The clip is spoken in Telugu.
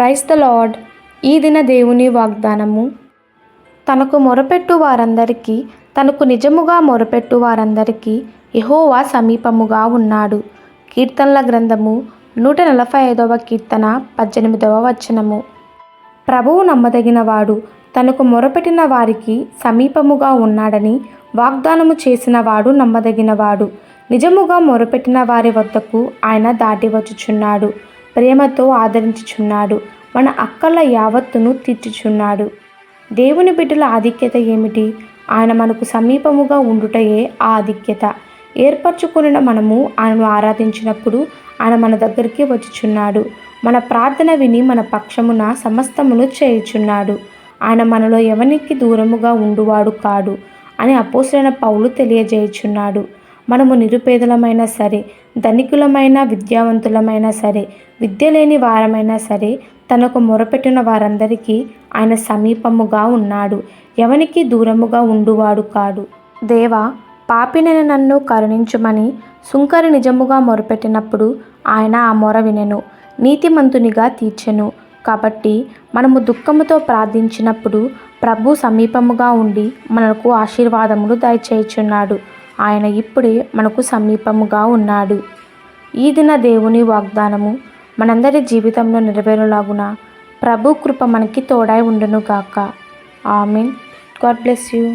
ప్రైస్ ద లార్డ్ ఈ దిన దేవుని వాగ్దానము. తనకు మొరపెట్టు వారందరికీ తనకు నిజముగా మొరపెట్టు వారందరికీ యహోవా సమీపముగా ఉన్నాడు. కీర్తనల గ్రంథము నూట నలభై ఐదవ కీర్తన పద్దెనిమిదవ వచనము. ప్రభువు నమ్మదగినవాడు తనకు మొరపెట్టిన వారికి సమీపముగా ఉన్నాడని వాగ్దానము చేసిన వాడు నమ్మదగినవాడు. నిజముగా మొరపెట్టిన వారి వద్దకు ఆయన దాటి వచ్చుచున్నాడు. ప్రేమతో ఆదరించుచున్నాడు. మన అక్కల యావత్తును తీర్చుచున్నాడు. దేవుని బిడ్డల ఆధిక్యత ఏమిటి? ఆయన మనకు సమీపముగా ఉండుటయే ఆ ఆధిక్యత. ఏర్పరచుకున్న మనము ఆయనను ఆరాధించినప్పుడు ఆయన మన దగ్గరికి వచ్చుచున్నాడు. మన ప్రార్థన విని మన పక్షమున సమస్తమును చేయుచున్నాడు. ఆయన మనలో ఎవనికి దూరముగా ఉండువాడు కాడు అని అపోసరైన పౌలు తెలియజేయుచున్నాడు. మనము నిరుపేదలమైనా సరే ధనికులమైన విద్యావంతులమైనా సరే విద్య లేని వారమైనా సరే తనకు మొరపెట్టిన వారందరికీ ఆయన సమీపముగా ఉన్నాడు. ఎవనికి దూరముగా ఉండువాడు కాడు. దేవా పాపినైన నన్ను కరుణించుమని సుంకరి నిజముగా మొరపెట్టినప్పుడు ఆయన ఆ మొర వినెను. నీతిమంతునిగా తీర్చెను. కాబట్టి మనము దుఃఖముతో ప్రార్థించినప్పుడు ప్రభు సమీపముగా ఉండి మనకు ఆశీర్వాదములు దయచేయుచున్నాడు. ఆయన ఇప్పుడే మనకు సమీపముగా ఉన్నాడు. ఈ దిన దేవుని వాగ్దానము మనందరి జీవితంలో నెరవేరులాగున. ప్రభు కృప మనకి తోడై ఉండును గాక ఆమెన్. God bless you.